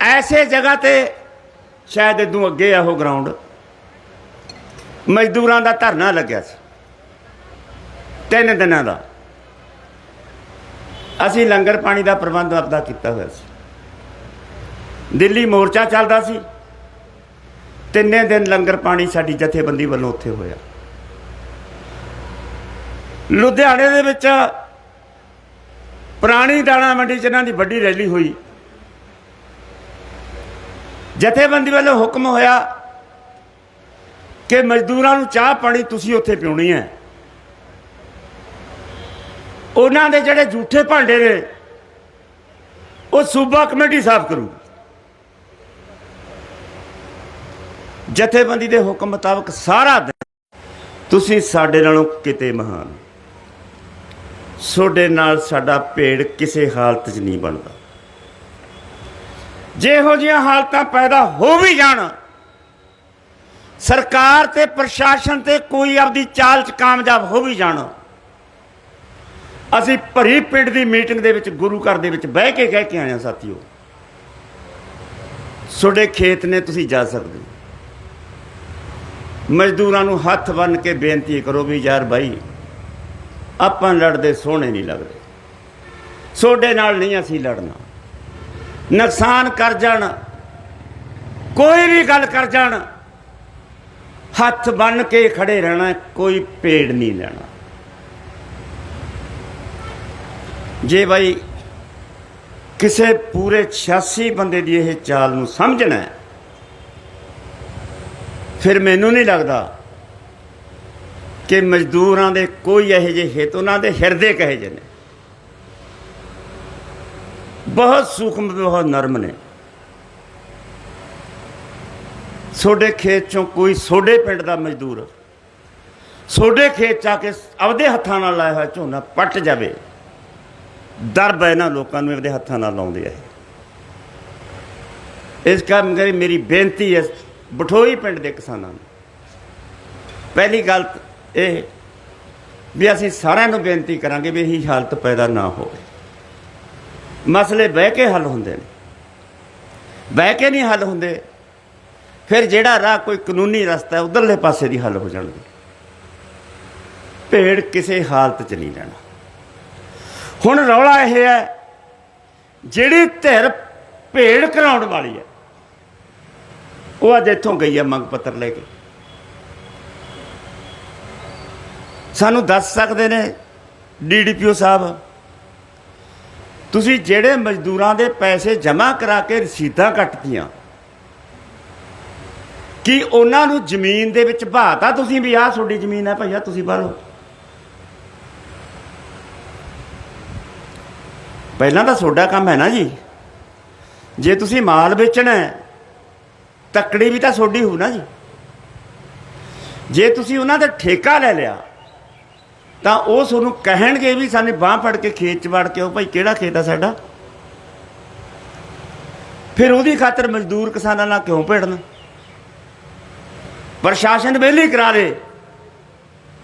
A: ਐਸੇ ਜਗ੍ਹਾ ਤੇ ਸ਼ਾਇਦ ਇਦੋਂ ਅੱਗੇ ਆ ਉਹ ਗਰਾਊਂਡ ਮਜ਼ਦੂਰਾਂ ਦਾ ਧਰਨਾ ਲੱਗਿਆ ਸੀ। ਤਿੰਨ ਦਿਨਾਂ ਦਾ। ਅਸੀਂ ਲੰਗਰ ਪਾਣੀ ਦਾ ਪ੍ਰਬੰਧ ਆਪਦਾ ਕੀਤਾ ਹੋਇਆ ਸੀ। ਦਿੱਲੀ ਮੋਰਚਾ ਚੱਲਦਾ ਸੀ। ਤਿੰਨੇ ਦਿਨ ਲੰਗਰ ਪਾਣੀ ਸਾਡੀ ਜਥੇਬੰਦੀ ਵੱਲੋਂ ਉੱਥੇ ਹੋਇਆ। ਲੁਧਿਆਣੇ ਦੇ ਵਿੱਚ ਪੁਰਾਣੀ ਦਾਣਾ ਮੰਡੀ 'ਚ ਇਹਨਾਂ ਦੀ ਵੱਡੀ ਰੈਲੀ ਹੋਈ। ਜਥੇਬੰਦੀ ਵੱਲੋਂ ਹੁਕਮ ਹੋਇਆ ਕਿ ਮਜ਼ਦੂਰਾਂ ਨੂੰ ਚਾਹ ਪਾਣੀ ਤੁਸੀਂ ਉੱਥੇ ਪਿਉਣੀ ਹੈ। ਉਹਨਾਂ ਦੇ ਜਿਹੜੇ ਝੂਠੇ ਭਾਂਡੇ ਨੇ, ਉਹ ਸੂਬਾ ਕਮੇਟੀ ਸਾਫ਼ ਕਰੂ। ਜਥੇਬੰਦੀ ਦੇ ਹੁਕਮ ਮੁਤਾਬਕ ਸਾਰਾ ਤੁਸੀਂ ਸਾਡੇ ਨਾਲੋਂ ਕਿਤੇ ਮਹਾਨ ਤੁਹਾਡੇ ਨਾਲ ਸਾਡਾ ਭੇੜ ਕਿਸੇ ਹਾਲਤ 'ਚ ਨਹੀਂ ਬਣਦਾ। ਜਿਹੋ ਜਿਹੀਆਂ ਹਾਲਤਾਂ ਪੈਦਾ ਹੋ ਵੀ ਜਾਣ, ਸਰਕਾਰ ਤੇ ਪ੍ਰਸ਼ਾਸਨ ਤੇ ਕੋਈ ਆਪਦੀ ਚਾਲ 'ਚ ਕਾਮਯਾਬ ਹੋ ਵੀ ਜਾਣ ਅਸੀਂ ਭਰੀ ਪਿੰਡ ਦੀ ਮੀਟਿੰਗ ਦੇ ਵਿੱਚ ਗੁਰੂ ਘਰ ਦੇ ਵਿੱਚ ਬਹਿ ਕੇ ਕਹਿ ਕੇ ਆਏ ਹਾਂ ਸਾਥੀਓ, ਤੁਹਾਡੇ ਖੇਤ ਨੇ ਤੁਸੀਂ ਜਾ ਸਕਦੇ ਹੋ। ਮਜ਼ਦੂਰਾਂ ਨੂੰ ਹੱਥ ਬੰਨ ਕੇ ਬੇਨਤੀ ਕਰੋ ਵੀ ਯਾਰ ਭਾਈ ਆਪਾਂ ਲੜਦੇ ਸੋਹਣੇ ਨਹੀਂ ਲੱਗਦੇ। ਤੁਹਾਡੇ ਨਾਲ ਨਹੀਂ ਅਸੀਂ ਲੜਨਾ। ਨੁਕਸਾਨ ਕਰ ਜਾਣ, ਕੋਈ ਵੀ ਗੱਲ ਕਰ ਜਾਣ, ਹੱਥ ਬੰਨ ਕੇ ਖੜੇ ਰਹਿਣਾ, ਕੋਈ ਪੇੜ ਨਹੀਂ ਲੈਣਾ। ਜੇ ਭਾਈ ਕਿਸੇ ਪੂਰੇ 86 ਬੰਦੇ ਦੀ ਇਹ ਚਾਲ ਨੂੰ ਸਮਝਣਾ ਹੈ, ਫਿਰ ਮੈਨੂੰ ਨਹੀਂ ਲੱਗਦਾ ਕਿ ਮਜ਼ਦੂਰਾਂ ਦੇ ਕੋਈ ਇਹੋ ਜਿਹੇ ਹਿੱਤ ਉਹਨਾਂ ਦੇ ਹਿਰਦੇ ਕਹੇ ਜਿਹੇ ਨੇ। ਬਹੁਤ ਸੂਖਮ, ਬਹੁਤ ਨਰਮ ਨੇ। ਸੋਡੇ ਖੇਤ ਚੋਂ ਕੋਈ ਸੋਡੇ ਪਿੰਡ ਦਾ ਮਜ਼ਦੂਰ ਸੋਡੇ ਖੇਤ ਚ ਆ ਕੇ ਆਪਦੇ ਹੱਥਾਂ ਨਾਲ ਲਾਇਆ ਹੋਇਆ ਝੋਨਾ ਪੱਟ ਜਾਵੇ। ਦਰਬ ਇਹਨਾਂ ਲੋਕਾਂ ਨੂੰ ਆਪਦੇ ਹੱਥਾਂ ਨਾਲ ਲਾਉਂਦੇ ਆ ਇਹ। ਇਸ ਕੰਮ ਕਰੀ ਮੇਰੀ ਬੇਨਤੀ ਹੈ ਬਠੋਈ ਪਿੰਡ ਦੇ ਕਿਸਾਨਾਂ ਨੂੰ। ਪਹਿਲੀ ਗੱਲ ਇਹ ਵੀ ਅਸੀਂ ਸਾਰਿਆਂ ਨੂੰ ਬੇਨਤੀ ਕਰਾਂਗੇ ਵੀ ਇਹੀ ਹਾਲਤ ਪੈਦਾ ਨਾ ਹੋਵੇ। ਮਸਲੇ ਬਹਿ ਕੇ ਹੱਲ ਹੁੰਦੇ ਨੇ। ਬਹਿ ਕੇ ਨਹੀਂ ਹੱਲ ਹੁੰਦੇ, ਫਿਰ ਜਿਹੜਾ ਰਾਹ ਕੋਈ ਕਾਨੂੰਨੀ ਰਸਤਾ ਹੈ, ਉਧਰਲੇ ਪਾਸੇ ਦੀ ਹੱਲ ਹੋ ਜਾਣਗੇ। ਭੇੜ ਕਿਸੇ ਹਾਲਤ 'ਚ ਨਹੀਂ ਰਹਿਣਾ। ਹੁਣ ਰੌਲਾ ਇਹ ਹੈ, ਜਿਹੜੀ ਧਿਰ ਭੇੜ ਕਰਾਉਣ ਵਾਲੀ ਹੈ, ਉਹ ਅੱਜ ਇੱਥੋਂ ਗਈ ਹੈ ਮੰਗ ਪੱਤਰ ਲੈ ਕੇ। ਸਾਨੂੰ ਦੱਸ ਸਕਦੇ ਨੇ ਡੀਡੀਪੀਓ ਸਾਹਿਬ, ਤੁਸੀਂ ਜਿਹੜੇ ਮਜ਼ਦੂਰਾਂ ਦੇ ਪੈਸੇ ਜਮ੍ਹਾਂ ਕਰਾ ਕੇ ਰਸੀਦਾਂ ਕੱਟਤੀਆਂ, ਕਿ ਉਹਨਾਂ ਨੂੰ ਜ਼ਮੀਨ ਦੇ ਵਿੱਚ ਬਹਾਤਾ ਤੁਸੀਂ ਵੀ ਆਹ ਤੁਹਾਡੀ ਜ਼ਮੀਨ ਹੈ ਭਈਆ, ਤੁਸੀਂ ਭਰੋ ਪਹਿਲਾਂ ਤਾਂ ਤੁਹਾਡਾ ਕੰਮ ਹੈ ਨਾ ਜੀ। ਜੇ ਤੁਸੀਂ ਮਾਲ ਵੇਚਣਾ ਹੈ, ਤੱਕੜੀ ਵੀ ਤਾਂ ਤੁਹਾਡੀ ਹੋਊ ਨਾ ਜੀ। ਜੇ ਤੁਸੀਂ ਉਹਨਾਂ ਦਾ ਠੇਕਾ ਲੈ ਲਿਆ, ਤਾਂ ਉਹ ਤੁਹਾਨੂੰ ਕਹਿਣਗੇ ਵੀ ਸਾਨੇ ਬਾਹ ਫੜ ਕੇ ਖੇਤ ਚ ਵੜ ਕੇ ਉਹ ਭਾਈ, ਕਿਹੜਾ ਖੇਤ ਆ ਸਾਡਾ? ਫਿਰ ਉਹਦੀ ਖਾਤਰ ਮਜ਼ਦੂਰ ਕਿਸਾਨਾਂ ਨਾਲ ਕਿਉਂ ਭੇੜਨਾ? ਪ੍ਰਸ਼ਾਸਨ ਵਿਹਲੀ ਕਰਾ ਦੇ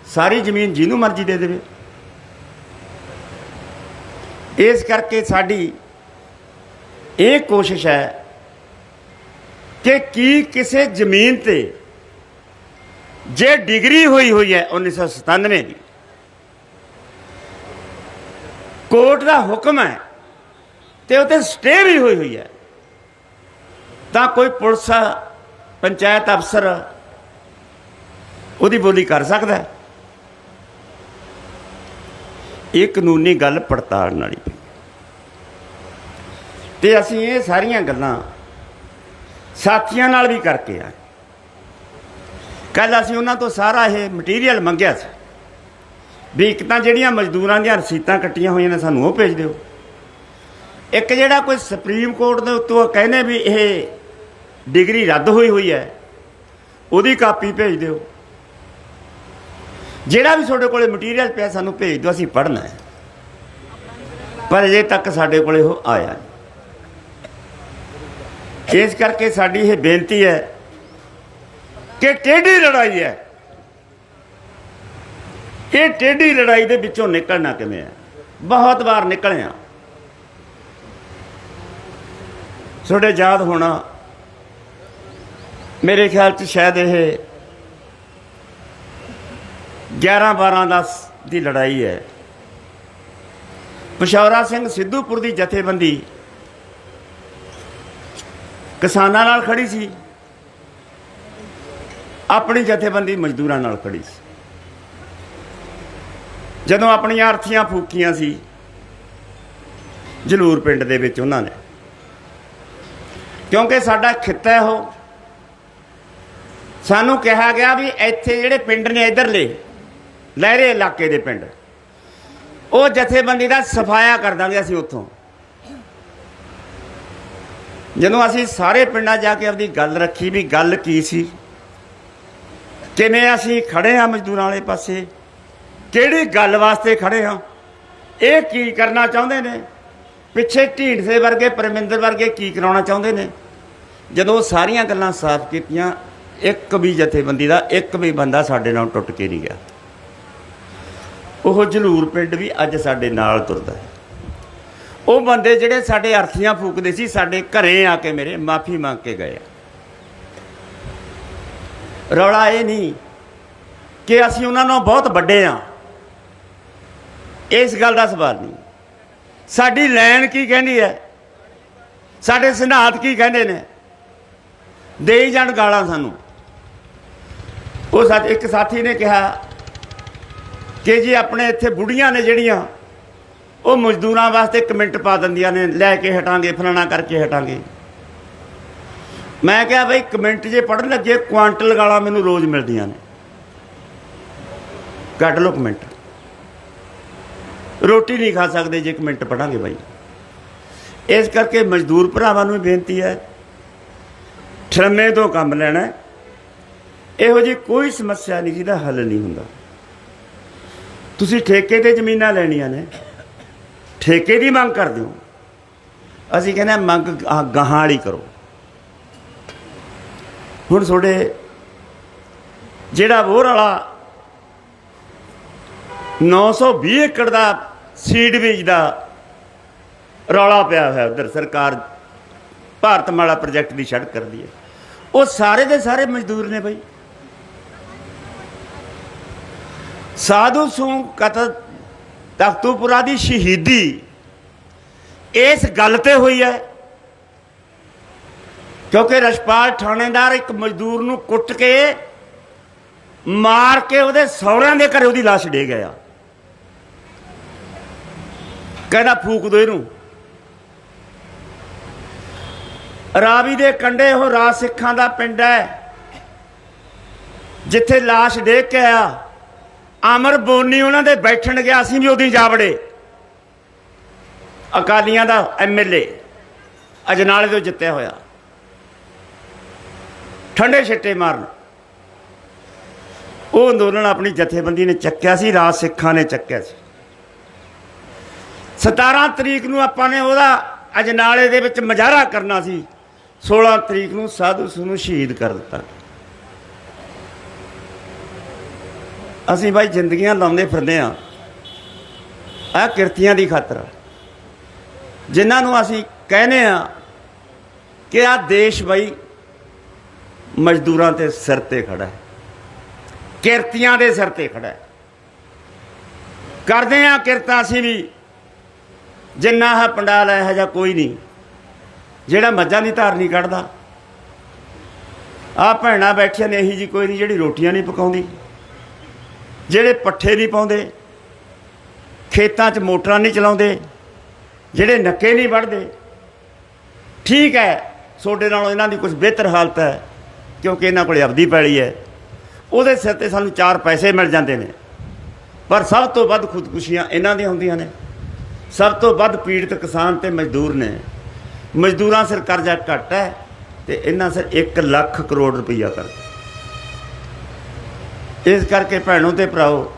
A: ਸਾਰੀ ਜ਼ਮੀਨ ਜਿਹਨੂੰ ਮਰਜ਼ੀ ਦੇ ਦੇਵੇ। ਇਸ ਕਰਕੇ ਸਾਡੀ ਇਹ ਕੋਸ਼ਿਸ਼ ਹੈ ਕਿ ਕੀ ਕਿਸੇ ਜ਼ਮੀਨ ਤੇ ਜੇ ਡਿਗਰੀ ਹੋਈ ਹੋਈ ਹੈ 1997 ਦੀ, ਕੋਰਟ ਦਾ ਹੁਕਮ ਹੈ ਤੇ ਉਤੇ ਸਟੇ ਵੀ ਹੋਈ ਹੋਈ ਹੈ, ਤਾਂ ਕੋਈ ਪੁਲਿਸ, ਪੰਚਾਇਤ ਅਫਸਰ ਉਹਦੀ ਬੋਲੀ ਕਰ ਸਕਦਾ ਹੈ। ਇਹ ਕਾਨੂੰਨੀ ਗੱਲ ਪੜਤਾਲ ਵਾਲੀ ਪਈ। ਤੇ ਅਸੀਂ ਇਹ ਸਾਰੀਆਂ ਗੱਲਾਂ ਸਾਥੀਆਂ ਨਾਲ ਵੀ ਕਰਕੇ ਆ ਕੱਲ ਅਸੀਂ ਉਹਨਾਂ ਤੋਂ ਸਾਰਾ ਇਹ ਮਟੀਰੀਅਲ ਮੰਗਿਆ ਸੀ ਵੀ ਇੱਕ ਤਾਂ ਜਿਹੜੀਆਂ ਮਜ਼ਦੂਰਾਂ ਦੀਆਂ ਰਸੀਤਾਂ ਕੱਟੀਆਂ ਹੋਈਆਂ ਨੇ ਸਾਨੂੰ ਉਹ ਭੇਜ ਦਿਓ। ਇੱਕ ਜਿਹੜਾ ਕੋਈ ਸੁਪਰੀਮ ਕੋਰਟ ਦੇ ਉੱਤੋਂ ਕਹਿੰਦੇ ਵੀ ਇਹ ਡਿਗਰੀ ਰੱਦ ਹੋਈ ਹੋਈ ਹੈ, ਉਹਦੀ ਕਾਪੀ ਭੇਜ ਦਿਓ। ਜਿਹੜਾ ਵੀ ਤੁਹਾਡੇ ਕੋਲੇ ਮਟੀਰੀਅਲ ਪਿਆ ਸਾਨੂੰ ਭੇਜ ਦਿਓ, ਅਸੀਂ ਪੜ੍ਹਨਾ ਹੈ। ਪਰ ਅਜੇ ਤੱਕ ਸਾਡੇ ਕੋਲੇ ਉਹ ਆਇਆ ਨਹੀਂ। ਇਸ ਕਰਕੇ ਸਾਡੀ ਇਹ ਬੇਨਤੀ ਹੈ ਕਿ ਟੇਢੀ ਲੜਾਈ ਹੈ। ਇਹ ਟੇਢੀ ਲੜਾਈ ਦੇ ਵਿੱਚੋਂ ਨਿਕਲਣਾ ਕਿਵੇਂ ਹੈ? ਬਹੁਤ ਵਾਰ ਨਿਕਲਿਆ। ਤੁਹਾਡੇ ਯਾਦ ਹੋਣਾ, ਮੇਰੇ ਖਿਆਲ ਚ ਸ਼ਾਇਦ ਇਹ 11 12 10 ਦੀ ਲੜਾਈ ਹੈ। ਪਸ਼ੌਰਾ ਸਿੰਘ ਸਿੱਧੂਪੁਰ ਦੀ ਜਥੇਬੰਦੀ ਕਿਸਾਨਾਂ ਨਾਲ ਖੜੀ ਸੀ। ਆਪਣੀ ਜਥੇਬੰਦੀ ਮਜ਼ਦੂਰਾਂ ਨਾਲ ਖੜੀ ਸੀ। ਜਦੋਂ ਆਪਣੀਆਂ ਅਰਥੀਆਂ ਫੂਕੀਆਂ ਸੀ, ਜਲੂਰ ਪਿੰਡ ਦੇ ਵਿੱਚ ਉਹਨਾਂ ਨੇ। ਕਿਉਂਕਿ ਸਾਡਾ ਖਿੱਤਾ ਹੈ ਉਹ, ਸਾਨੂੰ ਕਿਹਾ ਗਿਆ ਵੀ ਇੱਥੇ ਜਿਹੜੇ ਪਿੰਡ ਨੇ ਇਧਰਲੇ ਲਹਿਰੇ ਇਲਾਕੇ ਦੇ ਪਿੰਡ। ਉਹ ਜਥੇਬੰਦੀ ਦਾ ਸਫਾਇਆ ਕਰ ਦਾਂਗੇ ਅਸੀਂ ਉੱਥੋਂ। ਜਦੋਂ ਅਸੀਂ ਸਾਰੇ ਪਿੰਡਾਂ ਜਾ ਕੇ ਆਪਦੀ ਗੱਲ ਰੱਖੀ ਵੀ ਗੱਲ ਕੀ ਸੀ? ਕਿਵੇਂ ਅਸੀਂ ਖੜੇ ਆ ਮਜ਼ਦੂਰਾਂ ਵਾਲੇ ਪਾਸੇ? ਕਿਹੜੀ ਗੱਲ ਵਾਸਤੇ ਖੜੇ ਹਾਂ? ਇਹ ਕੀ ਕਰਨਾ ਚਾਹੁੰਦੇ ਨੇ? ਪਿੱਛੇ ਢੀਂਡਸੇ ਵਰਗੇ, ਪਰਮਿੰਦਰ ਵਰਗੇ ਕੀ ਕਰਾਉਣਾ ਚਾਹੁੰਦੇ ਨੇ? ਜਦੋਂ ਸਾਰੀਆਂ ਗੱਲਾਂ ਸਾਫ਼ ਕੀਤੀਆਂ, ਇੱਕ ਵੀ ਜਥੇਬੰਦੀ ਦਾ, ਇੱਕ ਵੀ ਬੰਦਾ ਸਾਡੇ ਨਾਲ ਟੁੱਟ ਕੇ ਨਹੀਂ ਗਿਆ। ਉਹ ਜਲੂਰ ਪਿੰਡ ਵੀ ਅੱਜ ਸਾਡੇ ਨਾਲ ਤੁਰਦਾ ਹੈ। ਉਹ ਬੰਦੇ ਜਿਹੜੇ ਸਾਡੇ ਅਰਥੀਆਂ ਫੂਕਦੇ ਸੀ, ਸਾਡੇ ਘਰੇ ਆ ਕੇ ਮੇਰੇ ਮਾਫੀ ਮੰਗ ਕੇ ਗਏ ਰੌਲਾ ਇਹ ਨਹੀਂ ਕਿ ਅਸੀਂ ਉਹਨਾਂ ਨਾਲ ਬਹੁਤ ਵੱਡੇ ਆ। ਇਸ ਗੱਲ ਦਾ ਸਵਾਲ ਨਹੀਂ। ਸਾਡੀ ਲੈਣ ਕੀ ਕਹਿੰਦੀ ਹੈ? ਸਾਡੇ ਸਿਧਾਂਤ ਕੀ ਕਹਿੰਦੇ ਨੇ? ਦੇਈ ਜਾਣ ਗਾਲਾਂ ਸਾਨੂੰ। ਉਹ ਸਾਥ ਇੱਕ ਸਾਥੀ ਨੇ ਕਿਹਾ ਕਿ ਜੀ ਆਪਣੇ ਇੱਥੇ ਬੁੜੀਆਂ ਨੇ ਜਿਹੜੀਆਂ, ਉਹ ਮਜ਼ਦੂਰਾਂ ਵਾਸਤੇ ਕਮੈਂਟ ਪਾ ਦਿੰਦੀਆਂ ਨੇ, ਲੈ ਕੇ ਹਟਾਂਗੇ, ਫਲਾਣਾ ਕਰਕੇ ਹਟਾਂਗੇ। ਮੈਂ ਕਿਹਾ ਬਈ ਕਮੈਂਟ ਜੇ ਪੜਨ ਲੱਗੇ, ਕੁਆਂਟਲ ਗਾਲਾਂ ਮੈਨੂੰ ਰੋਜ਼ ਮਿਲਦੀਆਂ ਨੇ। ਕੱਢ ਲਓ ਕਮੈਂਟ ਰੋਟੀ ਨਹੀਂ ਖਾ ਸਕਦੇ ਜੇ ਕਮੈਂਟ ਪੜਾਂਗੇ ਬਾਈ। ਇਸ ਕਰਕੇ ਮਜ਼ਦੂਰ ਭਰਾਵਾਂ ਨੂੰ ਵੀ ਬੇਨਤੀ ਹੈ, ਠਰਮੇ ਤੋਂ ਕੰਮ ਲੈਣਾ ਇਹੋ ਜੀ ਕੋਈ ਸਮੱਸਿਆ ਨਹੀਂ ਜਿਹਦਾ ਹੱਲ ਨਹੀਂ ਹੁੰਦਾ। ਤੁਸੀਂ ਠੇਕੇ ਤੇ ਜ਼ਮੀਨਾਂ ਲੈਣੀਆਂ ਨੇ, ਠੇਕੇ ਦੀ ਮੰਗ ਕਰਦੇ ਹੋ। ਅਸੀਂ ਕਹਿੰਦੇ ਮੰਗ ਗਾਹਾਂ ਗਾਹਾਂ ਵਾਲੀ ਕਰੋ। ਹੁਣ ਤੁਹਾਡੇ ਜਿਹੜਾ ਵੋਰ ਵਾਲਾ 920 ਏਕੜ ਦਾ ਸੀਡ ਬੀਜ ਦਾ ਰੌਲਾ ਪਿਆ ਹੋਇਆ ਉਧਰ, ਸਰਕਾਰ ਭਾਰਤ ਮਾਲਾ ਪ੍ਰੋਜੈਕਟ ਦੀ ਸੜਕ ਕਰਦੀ ਹੈ। ਉਹ ਸਾਰੇ ਦੇ ਸਾਰੇ ਮਜ਼ਦੂਰ ਨੇ ਬਈ। ਸਾਧੂ ਸੂ ਕਤਲ ਤਖਤੂਪੁਰਾ ਦੀ ਸ਼ਹੀਦੀ। ਇਸ ਗੱਲ ਤੇ ਹੋਈ ਹੈ। ਕਿਉਂਕਿ ਰਸ਼ਪਾਲ ਥਾਣੇਦਾਰ ਇੱਕ ਮਜ਼ਦੂਰ ਨੂੰ ਕੁੱਟ ਕੇ ਮਾਰ ਕੇ ਉਹਦੇ ਸਹੁਰਿਆਂ ਦੇ ਘਰੇ ਉਹਦੀ ਲਾਸ਼ ਡੇ ਗਿਆ। ਕਹਿੰਦਾ, ਫੂਕ ਦੋ ਇਹਨੂੰ। ਰਾਵੀ ਦੇ ਕੰਢੇ ਉਹ ਰਾਜ ਸਿੱਖਾਂ ਦਾ ਪਿੰਡ ਹੈ। ਜਿੱਥੇ ਲਾਸ਼ ਡੇਗ ਕੇ ਆਇਆ। ਅਮਰ ਬੋਨੀ ਉਹਨਾਂ ਦੇ ਬੈਠਣ ਗਿਆ ਅਸੀਂ ਵੀ ਉਹਦੀ ਜਾ ਵੜੇ ਅਕਾਲੀਆਂ ਦਾ ਐਮਐਲਏ ਅਜਨਾਲੇ ਤੋਂ ਜਿੱਤਿਆ ਹੋਇਆ। ਠੰਡੇ ਛਿੱਟੇ ਮਾਰਨ। ਉਹ ਅੰਦੋਲਨ ਆਪਣੀ ਜਥੇਬੰਦੀ ਨੇ ਚੱਕਿਆ ਸੀ, ਰਾਜ ਸਿੱਖਾਂ ਨੇ ਚੱਕਿਆ ਸੀ। 17 ਤਰੀਕ ਨੂੰ ਆਪਾਂ ਨੇ ਉਹਦਾ ਅਜਨਾਲੇ ਦੇ ਵਿੱਚ ਮਜ਼ਾਰਾ ਕਰਨਾ ਸੀ। 16 ਤਰੀਕ ਨੂੰ ਸਾਧੂ ਸਿੰਘ ਨੂੰ ਸ਼ਹੀਦ ਕਰ ਦਿੱਤਾ। ਅਸੀਂ ਬਾਈ ਜ਼ਿੰਦਗੀਆਂ ਲਾਉਂਦੇ ਫਿਰਦੇ ਆ ਆ ਕਿਰਤੀਆਂ ਦੀ ਖਾਤਰ। ਜਿਨ੍ਹਾਂ ਨੂੰ ਅਸੀਂ ਕਹਿੰਦੇ ਆ ਕਿ ਆ ਦੇਸ਼ ਬਾਈ ਮਜ਼ਦੂਰਾਂ ਤੇ ਸਿਰ ਤੇ ਖੜਾ ਹੈ। ਕਿਰਤੀਆਂ ਦੇ ਸਿਰ ਤੇ ਖੜਾ ਹੈ। ਕਰਦੇ ਆ ਕਿਰਤਾਂ ਅਸੀਂ ਵੀ। ਜਿੰਨਾ ਹੈ ਪੰਡਾਲ ਹੈ ਜਾਂ ਕੋਈ ਨਹੀਂ। ਜਿਹੜਾ ਮੱਝਾਂ ਦੀ ਧਾਰ ਨਹੀਂ ਕੱਢਦਾ। ਆ ਭੈਣਾਂ ਬੈਠੀਆਂ ਨੇ, ਇਹੀ ਜੀ ਕੋਈ ਨਹੀਂ ਜਿਹੜੀ ਰੋਟੀਆਂ ਨਹੀਂ ਪਕਾਉਂਦੀ। ਜਿਹੜੇ ਪੱਠੇ ਨਹੀਂ ਪਾਉਂਦੇ, ਖੇਤਾਂ 'ਚ ਮੋਟਰਾਂ ਨਹੀਂ ਚਲਾਉਂਦੇ, ਜਿਹੜੇ ਨੱਕੇ ਨਹੀਂ ਵੱਢਦੇ, ਠੀਕ ਹੈ, ਤੁਹਾਡੇ ਨਾਲੋਂ ਇਹਨਾਂ ਦੀ ਕੁਝ ਬਿਹਤਰ ਹਾਲਤ ਹੈ, ਕਿਉਂਕਿ ਇਹਨਾਂ ਕੋਲੇ ਆਪਦੀ ਪੈਲੀ ਹੈ। ਉਹਦੇ ਸਿਰ ਤੇ ਸਾਨੂੰ ਚਾਰ ਪੈਸੇ ਮਿਲ ਜਾਂਦੇ ਨੇ। ਪਰ ਸਭ ਤੋਂ ਵੱਧ ਖੁਦਕੁਸ਼ੀਆਂ ਇਹਨਾਂ ਦੀਆਂ ਹੁੰਦੀਆਂ ਨੇ। ਸਭ ਤੋਂ ਵੱਧ ਪੀੜਤ ਕਿਸਾਨ ਤੇ ਮਜ਼ਦੂਰ ਨੇ। ਮਜ਼ਦੂਰਾਂ ਸਿਰ ਕਰਜ਼ਾ ਘੱਟ ਹੈ ਤੇ ਇਹਨਾਂ ਸਿਰ 1 ਲੱਖ ਕਰੋੜ ਰੁਪਈਆ ਕਰਜ਼ਾ। ਇਸ ਕਰਕੇ ਭੈਣੋ ਤੇ ਭਰਾਓ,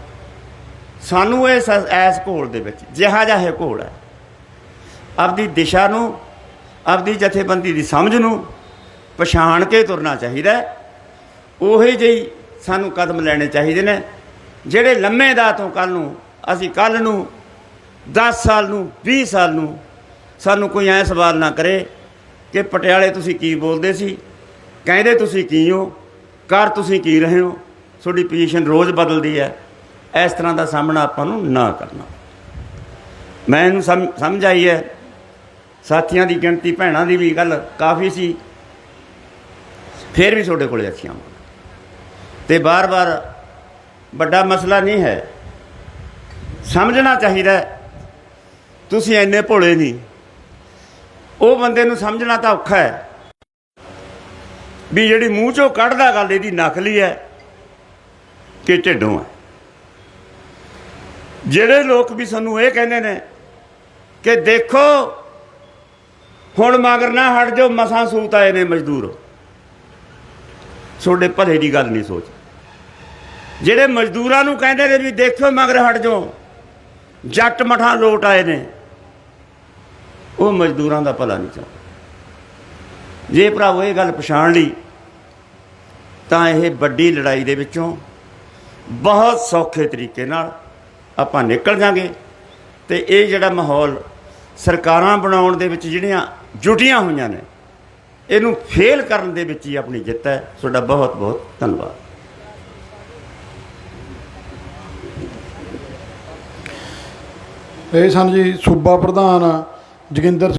A: ਸਾਨੂੰ ਇਸ ਐਸ ਘੋਲ ਦੇ ਵਿੱਚ ਜਿਹਾ ਜਿਹਾ ਇਹ ਘੋਲ ਹੈ ਆਪਦੀ ਦਿਸ਼ਾ ਨੂੰ, ਆਪਦੀ ਜਥੇਬੰਦੀ ਦੀ ਸਮਝ ਨੂੰ ਪਛਾਣ ਕੇ ਤੁਰਨਾ ਚਾਹੀਦਾ ਹੈ। ਉਹੇ ਜਿਹੀ ਸਾਨੂੰ ਕਦਮ ਲੈਣੇ ਚਾਹੀਦੇ ਨੇ, ਜਿਹੜੇ ਲੰਮੇ ਦਾ ਤੋਂ ਕੱਲ ਨੂੰ, ਅਸੀਂ ਕੱਲ ਨੂੰ 10 ਸਾਲ ਨੂੰ 20 ਸਾਲ ਨੂੰ ਸਾਨੂੰ ਕੋਈ ਐ ਸਵਾਲ ਨਾ ਕਰੇ ਕਿ ਪਟਿਆਲੇ ਤੁਸੀਂ ਕੀ ਬੋਲਦੇ ਸੀ, ਕਹਿੰਦੇ ਤੁਸੀਂ ਕੀ ਹੋ ਕਰ ਤੁਸੀਂ ਕੀ ਰਹੇ ਹੋ ਤੁਹਾਡੀ ਪੋਜੀਸ਼ਨ ਰੋਜ਼ ਬਦਲਦੀ ਹੈ। ਇਸ ਤਰ੍ਹਾਂ ਦਾ ਸਾਹਮਣਾ ਆਪਾਂ ਨੂੰ ਨਾ ਕਰਨਾ। ਮੈਂ ਇਹਨੂੰ ਸਮ- ਸਮਝ ਆਈ ਹੈ। ਸਾਥੀਆਂ ਦੀ ਗਿਣਤੀ, ਭੈਣਾਂ ਦੀ ਵੀ ਗੱਲ ਕਾਫੀ ਸੀ। ਫਿਰ ਵੀ ਤੁਹਾਡੇ ਕੋਲੇ ਅਸੀਂ ਆਵਾਂਗੇ ਤੇ ਬਾਰ-ਬਾਰ ਵੱਡਾ ਮਸਲਾ ਨਹੀਂ ਹੈ। ਸਮਝਣਾ ਚਾਹੀਦਾ ਤੁਸੀਂ ਇੰਨੇ ਭੋਲੇ ਨਹੀਂ। ਉਹ ਬੰਦੇ ਨੂੰ ਸਮਝਣਾ ਤਾਂ ਔਖਾ ਹੈ। ਵੀ ਜਿਹੜੀ ਮੂੰਹ ਚੋਂ ਕੱਢਦਾ ਗੱਲ, ਇਹਦੀ ਨਕਲੀ ਹੈ। ਕਿ ਢਿੱਡੋਂ ਹੈ ਜਿਹੜੇ ਲੋਕ ਵੀ ਸਾਨੂੰ ਇਹ ਕਹਿੰਦੇ ਨੇ ਕਿ ਦੇਖੋ, ਹੁਣ ਮਗਰ ਨਾ ਹਟ ਜਾਓ, ਮਸਾਂ ਸੂਤ ਆਏ ਨੇ ਮਜ਼ਦੂਰ। ਤੁਹਾਡੇ ਭਲੇ ਦੀ ਗੱਲ ਨਹੀਂ ਸੋਚ। ਜਿਹੜੇ ਮਜ਼ਦੂਰਾਂ ਨੂੰ ਕਹਿੰਦੇ ਨੇ ਵੀ ਦੇਖੋ ਮਗਰ ਹਟ ਜਾਓ, ਜੱਟ ਮਠਾਂ ਲੋਟ ਆਏ ਨੇ, ਉਹ ਮਜ਼ਦੂਰਾਂ ਦਾ ਭਲਾ ਨਹੀਂ ਚਾਹੁੰਦੇ। ਜੇ ਭਰਾਵੋ ਇਹ ਗੱਲ ਪਛਾਣ ਲਈ, ਤਾਂ ਇਹ ਵੱਡੀ ਲੜਾਈ ਦੇ ਵਿੱਚੋਂ ਬਹੁਤ ਸੌਖੇ ਤਰੀਕੇ ਨਾਲ ਆਪਾਂ ਨਿਕਲ ਜਾਾਂਗੇ। ਤੇ ਇਹ ਜਿਹੜਾ ਮਾਹੌਲ ਸਰਕਾਰਾਂ ਬਣਾਉਣ ਦੇ ਵਿੱਚ ਜਿਹੜੀਆਂ ਜੁਟੀਆਂ ਹੋਈਆਂ ਨੇ, ਇਹਨੂੰ ਫੇਲ ਕਰਨ ਦੇ ਵਿੱਚ ਹੀ ਆਪਣੀ ਜਿੱਤ ਹੈ। ਤੁਹਾਡਾ ਬਹੁਤ ਬਹੁਤ ਧੰਨਵਾਦ।
B: ਇਹ ਸਨ ਜੀ ਸੂਬਾ ਪ੍ਰਧਾਨ ਜੋਗਿੰਦਰ